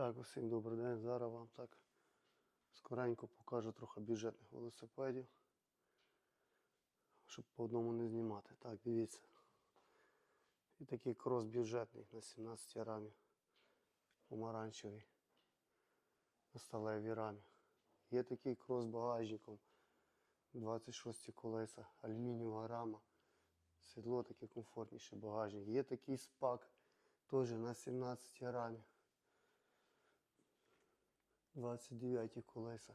Так, усім добрий день. Зараз вам так скоренько покажу трохи бюджетних велосипедів, щоб по одному не знімати. Так, дивіться. І такий крос бюджетний на 17 рамі. Помаранчевий. На сталевій рамі. Є такий крос багажником. 26 колеса, алюмінієва рама. Сідло таке комфортніше багажник. Є такий спак, теж на 17 рамі. 29 колеса.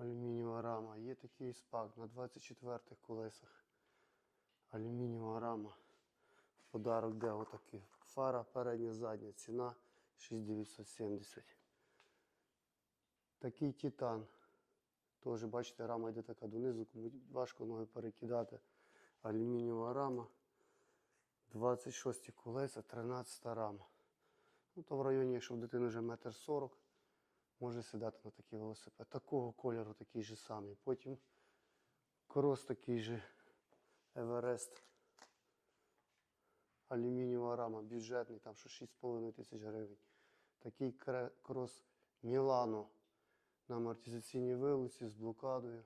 Алюмінієва рама. Є такий спак на 24 колесах. Алюмінієва рама. Подарок де отакий. Фара передня, задня. Ціна 6970. Такий титан. Теж, бачите, рама йде така донизу, кому важко ноги перекидати. Алюмінієва рама. 26 колеса, 13 рама. Ну, то в районі, якщо в дитини вже метр сорок, може сідати на такий велосипед. Такого кольору такий же самий. Потім крос такий же Еверест. Алюмінієва рама, бюджетний, там що 6,5 тисяч гривень. Такий крос Мілано на амортизаційній вилиці з блокадою,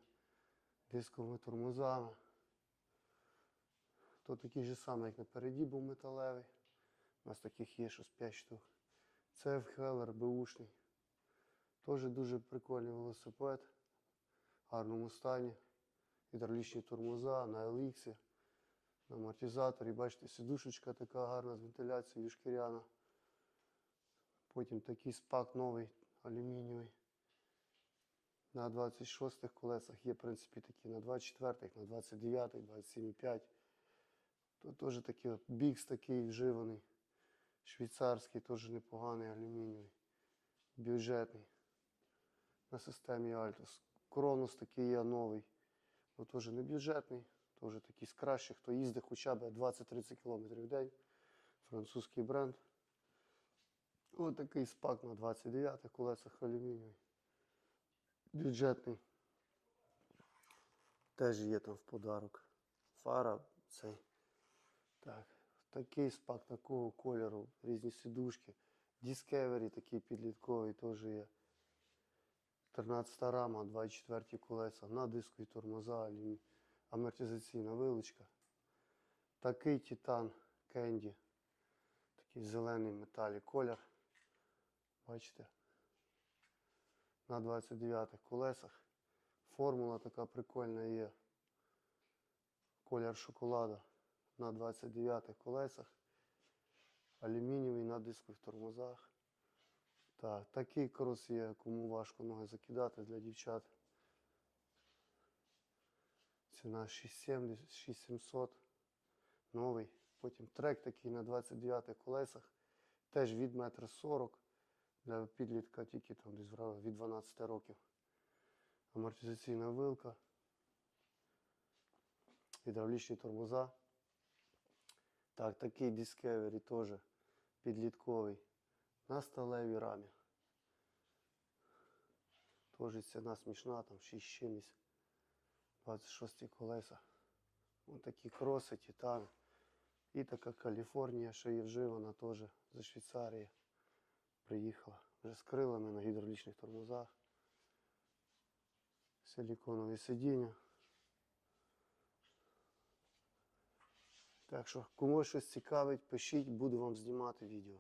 дисковими тормозами. То такий же самий, як напереді був металевий. У нас таких є щось 5 штук. Це Хеллер Бушний. Теж дуже прикольний велосипед. В гарному стані. Гідравлічні тормоза на LX, на амортизаторі. Бачите, сидушечка така гарна з вентиляцією шкіряна. Потім такий спак новий, алюмінієвий. На 26-х колесах є, в принципі, такі на 24, на 29, 27,5. Тут теж такий бікс такий вживаний. Швейцарський, теж непоганий алюмінієвий. Бюджетний. На системі Altus. Кронус такий є новий. Ну теж не бюджетний, теж такий з кращих, хто їздить хоча б 20-30 км в день. Французький бренд. Ось такий спак на 29 колесах алюмінієвий. Бюджетний. Теж є там в подарок. Фара цей. Так, такий спак такого кольору, різні сидушки. Discovery такий підлітковий теж є. 13 рама, 24 колеса, на диску і тормоза, амортизаційна вилочка. Такий титан Кенді. Такий зелений металі колір. Бачите? На 29 колесах. Формула така прикольна є. Колір шоколада на 29 колесах. Алюмінієвий на дискових тормозах. Так, такий крос є, кому важко ноги закидати для дівчат. Ціна 670, 6700. Новий. Потім трек такий на 29 колесах. Теж від 1,40 м. Для підлітка тільки там десь від 12 років. Амортизаційна вилка. Гідравлічні тормоза. Так, такий Discovery теж підлітковий. На сталевій рамі. Теж ціна смішна, там 6 з чимось. 26 колеса. Ось такі кроси, титани. І така Каліфорнія, що є вживана теж зі Швейцарії. Приїхала. Вже з крилами на гідравлічних тормозах. Силіконові сидіння. Так що, кому щось цікавить, пишіть, буду вам знімати відео.